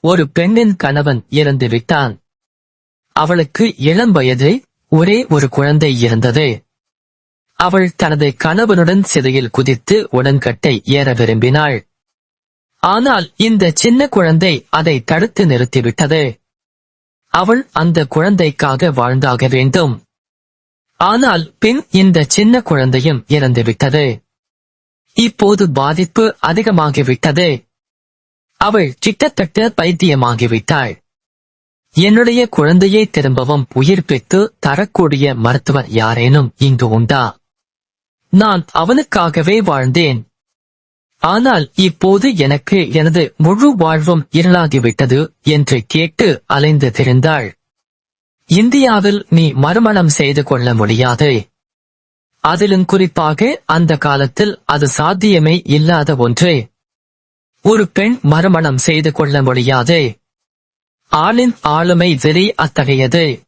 ஒரு பெண்ணின் கணவன் இறந்து விட்டான். அவளுக்கு இளம் வயது ஒரே ஒரு குழந்தை இருந்தது. அவள் தனது கணவனுடன் சிதையில் குதித்து உடன்கட்டை ஏற விரும்பினாள். ஆனால் இந்த சின்ன குழந்தை அதை தடுத்து நிறுத்திவிட்டது. அவள் அந்த குழந்தைக்காக வாழ்ந்தாக வேண்டும். ஆனால் பின் இந்த சின்ன குழந்தையும் இறந்துவிட்டது. இப்போது பாதிப்பு அதிகமாகிவிட்டது. அவள் கிட்டத்தட்ட பைத்தியமாகிவிட்டாள். என்னுடைய குழந்தையை திரும்பவும் உயிர் பெற்று தரக்கூடிய மருத்துவர் யாரேனும் இங்கு உண்டா? நான் அவனுக்காகவே வாழ்ந்தேன். ஆனால் இப்போது எனக்கு எனது முழு வாழ்வும் இருளாகிவிட்டது என்று கேட்டு அலைந்து திரிந்தாள். இந்தியாவில் நீ மறுமணம் செய்து கொள்ள முடியாது. அதிலும் குறிப்பாக அந்த காலத்தில் அது சாத்தியமே இல்லாத ஒன்று. ஒரு பெண் மறுமணம் செய்து கொள்ள முடியாது. ஆளின் ஆளுமை வெறி அத்தகையது.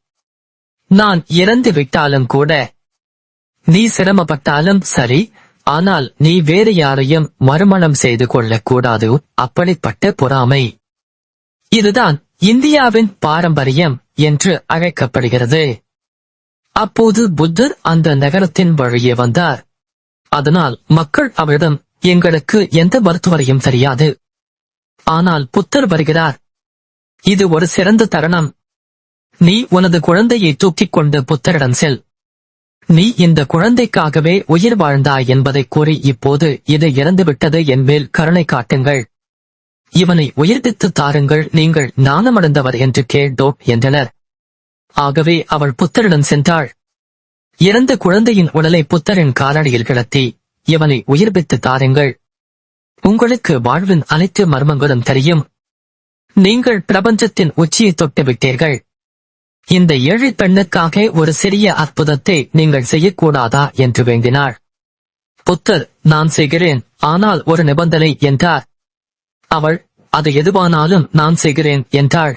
நான் இறந்து விட்டாலும் கூட நீ சிரமப்பட்டாலும் சரி ஆனால் நீ வேறு யாரையும் மறுமணம் செய்து கொள்ளக் கூடாது. அப்படிப்பட்ட பொறாமை. இதுதான் இந்தியாவின் பாரம்பரியம் என்று அழைக்கப்படுகிறது. அப்போது புத்தர் அந்த நகரத்தின் வழியே வந்தார். அதனால் மக்கள் அவரிடம் எங்களுக்கு எந்த மருத்துவரையும் தெரியாது. ஆனால் புத்தர் வருகிறார். இது ஒரு சிறந்த தருணம். நீ உனது குழந்தையை தூக்கிக் கொண்டு புத்தரிடம் செல். நீ இந்த குழந்தைக்காகவே உயிர் வாழ்ந்தாய் என்பதை கூறி இப்போது இது இறந்துவிட்டது என் மேல் கருணை காட்டுங்கள். இவனை உயிர்ப்பித்து தாருங்கள் நீங்கள் நாணமடைந்தவர் என்று கேட்டோம் என்றனர். ஆகவே அவள் புத்தரிடம் சென்றாள். இறந்த குழந்தையின் உடலை புத்தரின் காலடியில் கிடத்தி இவனை உயிர்ப்பித்து தாருங்கள். உங்களுக்கு வாழ்வின் அனைத்து மர்மங்களும் தெரியும். நீங்கள் பிரபஞ்சத்தின் உச்சியை தொட்டுவிட்டீர்கள் இந்த ஏழு பெண்ணுக்காக ஒரு சிறிய அற்புதத்தை நீங்கள் செய்யக்கூடாதா என்று வேண்டினாள் புத்தர் நான் செய்கிறேன். ஆனால் ஒரு நிபந்தனை என்றார். அவள் அது எதுவானாலும் நான் செய்கிறேன் என்றாள்.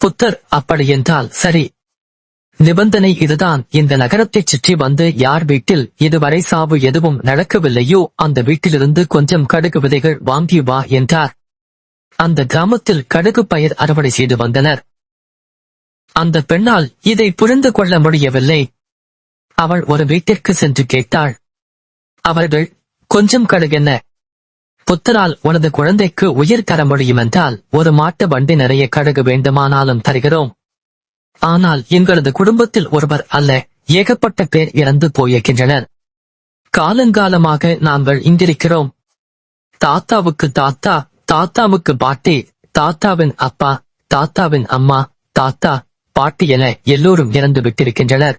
புத்தர் அப்படி என்றால் சரி. நிபந்தனை இதுதான். இந்த நகரத்தைச் சுற்றி வந்து யார் வீட்டில் இதுவரை சாவு எதுவும் நடக்கவில்லையோ அந்த வீட்டிலிருந்து கொஞ்சம் கடுகு விதைகள் வாங்கி வா என்றார். அந்த கிராமத்தில் கடுகு பயிர் அறுவடை செய்து வந்தனர். அந்த பெண்ணால் இதை புரிந்து கொள்ள முடியவில்லை. அவள் ஒரு வீட்டிற்கு சென்று கேட்டாள். அவர்கள் கொஞ்சம் கடுகென்ன புத்தரால் உனது குழந்தைக்கு உயிர் தர முடியுமென்றால் ஒரு மாட்டு வண்டி நிறைய கடுகு வேண்டுமானாலும் தருகிறோம். ஆனால் எங்களது குடும்பத்தில் ஒருவர் அல்ல ஏகப்பட்ட பேர் இறந்து போயிருக்கின்றனர். காலங்காலமாக நாங்கள் இங்கிருக்கிறோம் தாத்தாவுக்கு தாத்தா தாத்தாவுக்கு பாட்டி தாத்தாவின் அப்பா தாத்தாவின் அம்மா தாத்தா பாட்டி என எல்லோரும் இறந்து விட்டிருக்கின்றனர்.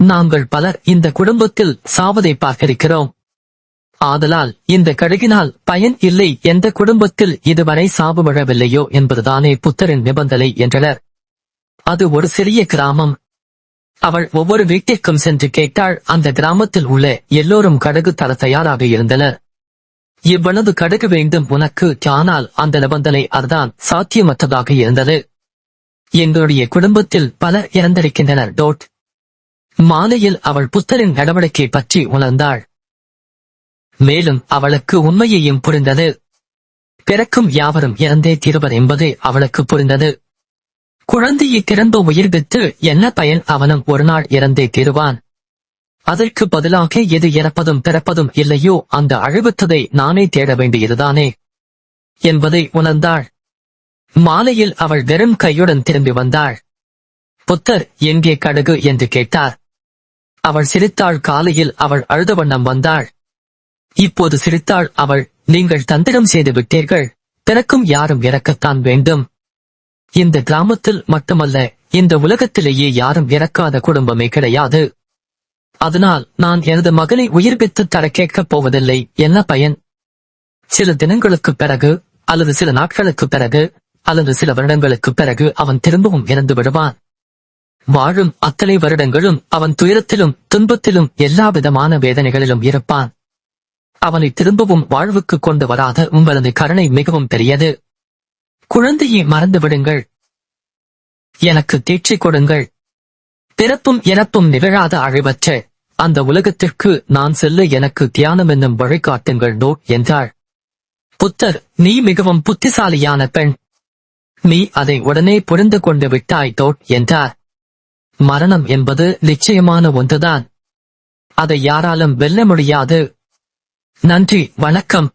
நாங்கள் பலர் இந்த குடும்பத்தில் சாவதை பார்த்திருக்கிறோம். ஆதலால் இந்த கடுகினால் பயன் இல்லை எந்த குடும்பத்தில் இதுவரை சாவு விழவில்லையோ என்பதுதானே புத்தரின் நிபந்தனை என்றனர். அது ஒரு சிறிய கிராமம். அவள் ஒவ்வொரு வீட்டிற்கும் சென்று கேட்டாள் அந்த கிராமத்தில் உள்ள எல்லோரும் கடுகு தர தயாராக இருந்தனர். இவ்வளவு கடுகு வேண்டும் உனக்கு ஆனால் அந்த நிபந்தனை அதுதான் சாத்தியமற்றதாக இருந்தது. எங்களுடைய குடும்பத்தில் பல இறந்திருக்கின்றனர் டோட். மாலையில் அவள் புத்தரின் நடவடிக்கை பற்றி உணர்ந்தாள். மேலும் அவளுக்கு உண்மையையும் புரிந்தது. பிறக்கும் யாவரும் இறந்தே தீருவர் என்பது அவளுக்கு புரிந்தது. குழந்தையை திரும்ப உயிர்வித்து என்ன பயன் அவனும் ஒரு நாள் இறந்தே தீருவான்? அதற்கு பதிலாக எது இறப்பதும் பிறப்பதும் இல்லையோ அந்த அழிவுற்றதை நானே தேட வேண்டியதுதானே? என்பதை உணர்ந்தாள். மாலையில் அவள் வெறும் கையுடன் திரும்பி வந்தாள். புத்தர் எங்கே கடுகு என்று கேட்டார். அவள் சிரித்தாள். காலையில் அவள் அழுத வண்ணம் வந்தாள். இப்போது சிரித்தாள் அவள். நீங்கள் தந்திரம் செய்து விட்டீர்கள். பிறக்கும் யாரும் இறக்கத்தான் வேண்டும். இந்த கிராமத்தில் மட்டுமல்ல இந்த உலகத்திலேயே யாரும் இறக்காத குடும்பமே கிடையாது. அதனால் நான் எனது மகளை உயிர்ப்பித்து தர கேட்கப் போவதில்லை என்ன பயன்? சில தினங்களுக்குப் பிறகு அல்லது சில நாட்களுக்குப் பிறகு அல்லது சில வருடங்களுக்குப் பிறகு அவன் திரும்பவும் இறந்து விடுவான். வாழும் அத்தனை வருடங்களும் அவன் துயரத்திலும் துன்பத்திலும் எல்லா விதமான வேதனைகளிலும் இருப்பான். அவனை திரும்பவும் வாழ்வுக்கு கொண்டு வராத உங்களது கருணை மிகவும் பெரியது. குழந்தையை மறந்து விடுங்கள் எனக்கு தீட்சை கொடுங்கள். பிறப்பும் இறப்பும் நிகழாத அழிவற்ற அந்த உலகத்திற்கு நான் செல்ல எனக்கு தியானம் என்னும் வழிகாட்டுங்கள் நோ என்றாள் புத்தர் நீ மிகவும் புத்திசாலியான பெண். நீ அதை உடனே புரிந்து கொண்டு விட்டாய் தோட் என்றார். மரணம் என்பது நிச்சயமான ஒன்றுதான். அதை யாராலும் வெல்ல முடியாது. நன்றி வணக்கம்.